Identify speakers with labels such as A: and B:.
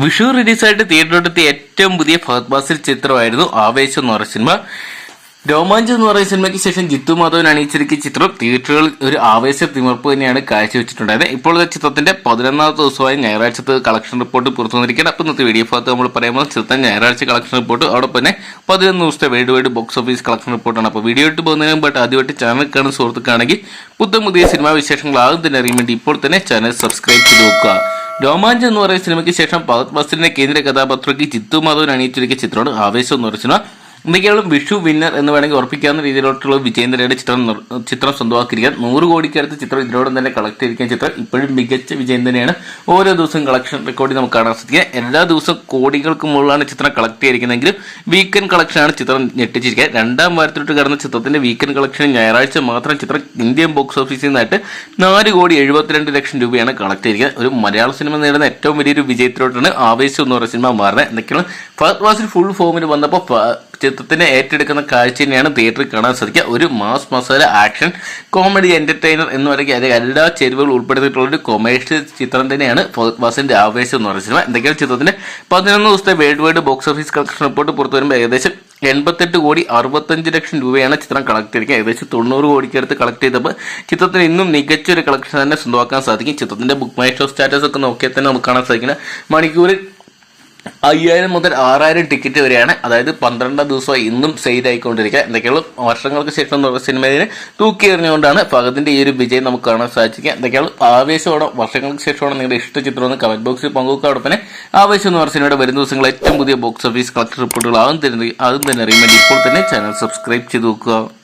A: വിഷു റിലീസായിട്ട് തിയേറ്ററിലെത്തിയ ഏറ്റവും പുതിയ ഫഹദ് ബാസിൽ ചിത്രമായിരുന്നു ആവേശം എന്ന് പറയുന്ന സിനിമ. രോമാഞ്ചം എന്ന് പറയുന്ന സിനിമയ്ക്ക് ശേഷം ജിത്തു മാധവൻ അണിയിച്ചിരിക്കുന്ന ചിത്രം തിയേറ്ററുകളിൽ ഒരു ആവേശ തിമർപ്പ് തന്നെയാണ് കാഴ്ചവെച്ചിട്ടുണ്ടായത് ഇപ്പോഴത്തെ ചിത്രത്തിന്റെ പതിനൊന്നാമത്തെ ദിവസമായി ഞായറാഴ്ചത്തെ കളക്ഷൻ റിപ്പോർട്ട് പുറത്തു വന്നിരിക്കുന്നത് അപ്പം ഇന്നത്തെ വീഡിയോ ഭാഗത്ത് നമ്മൾ പറയുമ്പോൾ ചിത്രം ഞായറാഴ്ച കളക്ഷൻ റിപ്പോർട്ട് അവിടെ തന്നെ പതിനൊന്ന് ദിവസത്തെ world wide box office collection റിപ്പോർട്ടാണ്. അപ്പോൾ വീഡിയോ ഇട്ട് പോകുന്നതിന് ബട്ട് ആദ്യമായിട്ട് ചാനൽ കാണുന്ന സുഹൃത്തുക്കാണെങ്കിൽ പുതിയ പുതിയ സിനിമാ വിശേഷങ്ങൾ ആദ്യം തന്നെ അറിയാൻ വേണ്ടി ഇപ്പോൾ തന്നെ ചാനൽ സബ്സ്ക്രൈബ് ചെയ്ത് വെക്കുക. രോമാഞ്ചം എന്ന് പറയുന്ന സിനിമയ്ക്ക് ശേഷം ഭഗത് ബസിലിന്റെ കേന്ദ്ര കഥാപാത്രയ്ക്ക് ജിത്തു മാധവൻ അണിയിച്ചൊരുക്കിയ ചിത്രമാണ് ആവേശം എന്ന് പറയുന്ന സിനിമ. എന്തൊക്കെയാണ് വിഷു വിന്നർ എന്ന് വേണമെങ്കിൽ ഉറപ്പിക്കാവുന്ന രീതിയിലോട്ടുള്ള വിജയേന്ദ്രയുടെ ചിത്രം ചിത്രം സ്വന്തമാക്കിയിരിക്കാൻ നൂറ് കോടിക്കടുത്ത് ചിത്രം ഇതിനോടൊപ്പം തന്നെ കളക്ട് ചെയ്തിരിക്കുന്ന ചിത്രം ഇപ്പോഴും മികച്ച വിജയം തന്നെയാണ് ഓരോ ദിവസവും കളക്ഷൻ റെക്കോർഡിൽ നമുക്ക് കാണാൻ സാധിക്കുക. എല്ലാ ദിവസവും കോടികൾക്ക് മുകളിലാണ് ചിത്രം കളക്ട് ചെയ്തിരിക്കുന്നതെങ്കിലും വീക്കെൻഡ് കളക്ഷനാണ് ചിത്രം ഞെട്ടിച്ചിരിക്കുക. രണ്ടാം വാരത്തിലോട്ട് കടന്ന ചിത്രത്തിന്റെ വീക്കെൻഡ് കളക്ഷൻ ഞായറാഴ്ച മാത്രം ചിത്രം ഇന്ത്യൻ ബോക്സ് ഓഫീസിൽ നിന്നായിട്ട് നാല് കോടി എഴുപത്തിരണ്ട് ലക്ഷം രൂപയാണ് കളക്ട് ചെയ്തിരിക്കുന്നത്. ഒരു മലയാള സിനിമ നേടുന്ന ഏറ്റവും വലിയൊരു വിജയത്തിലോട്ടാണ് ആവേശം എന്ന് പറയുന്ന സിനിമ മാറുന്നത്. എന്തൊക്കെയാണ് ഫസ്റ്റ് ക്ലാസ്സിൽ ഫുൾ ഫോമിൽ വന്നപ്പോൾ ചിത്രത്തിനെ ഏറ്റെടുക്കുന്ന കാഴ്ച തന്നെയാണ് തിയേറ്ററിൽ കാണാൻ സാധിക്കുക. ഒരു mass masala action comedy entertainer എന്ന് പറയുക അതിലെ എല്ലാ ചേരുവകളും ഉൾപ്പെടുത്തിയിട്ടുള്ള ഒരു കൊമേഴ്ഷ്യൽ ചിത്രം തന്നെയാണ് ഫഹദ് വാസിന്റെ ആവേശം എന്ന് പറയുന്ന സിനിമ. എന്തൊക്കെയാണ് ചിത്രത്തിന്? പതിനൊന്ന് ദിവസത്തെ world wide box office collection report പുറത്തു വരുമ്പോൾ ഏകദേശം എൺപത്തെട്ട് കോടി അറുപത്തഞ്ച് ലക്ഷം രൂപയാണ് ചിത്രം കളക്ട് ചെയ്തിരിക്കുക ഏകദേശം തൊണ്ണൂറ് കോടിക്ക് അടുത്ത് കളക്ട് ചെയ്തപ്പോൾ ചിത്രത്തിന് ഇന്നും മികച്ച ഒരു കളക്ഷൻ തന്നെ സ്വന്തമാക്കാൻ സാധിക്കും. ചിത്രത്തിന്റെ ബുക്ക് മൈ ഷോ സ്റ്റാറ്റസ് ഒക്കെ നോക്കിയാൽ തന്നെ നമുക്ക് കാണാൻ സാധിക്കുന്നത് മണിക്കൂറിൽ അയ്യായിരം മുതൽ ആറായിരം ടിക്കറ്റ് വരെയാണ്. അതായത് പന്ത്രണ്ടാം ദിവസമായി ഇന്നും സെയിൽ ആയിക്കൊണ്ടിരിക്കുക. എന്തൊക്കെയുള്ള? വർഷങ്ങൾക്ക് ശേഷം സിനിമയെ തൂക്കി എറിഞ്ഞുകൊണ്ടാണ് ഫഹദിന്റെ ഈ ഒരു വിജയം നമുക്ക് കാണാൻ സാധിക്കുക. എന്തൊക്കെയാണ് ആവേശമാണോ? വർഷങ്ങൾക്ക് ശേഷമാണ് നിങ്ങളുടെ ഇഷ്ട ചിത്രം എന്ന് കമന്റ് ബോക്സിൽ പങ്കുവെക്കുക തന്നെ ആവേശം എന്ന് പറഞ്ഞ സിനിമയുടെ വരും ദിവസങ്ങൾ ഏറ്റവും പുതിയ ബോക്സ് ഓഫീസ് കളക്ടർ റിപ്പോർട്ടുകൾ ആകും തരുന്നത്. ആകും തന്നെ അറിയാൻ വേണ്ടി ഇപ്പോൾ തന്നെ ചാനൽ സബ്സ്ക്രൈബ് ചെയ്ത് നോക്കുക.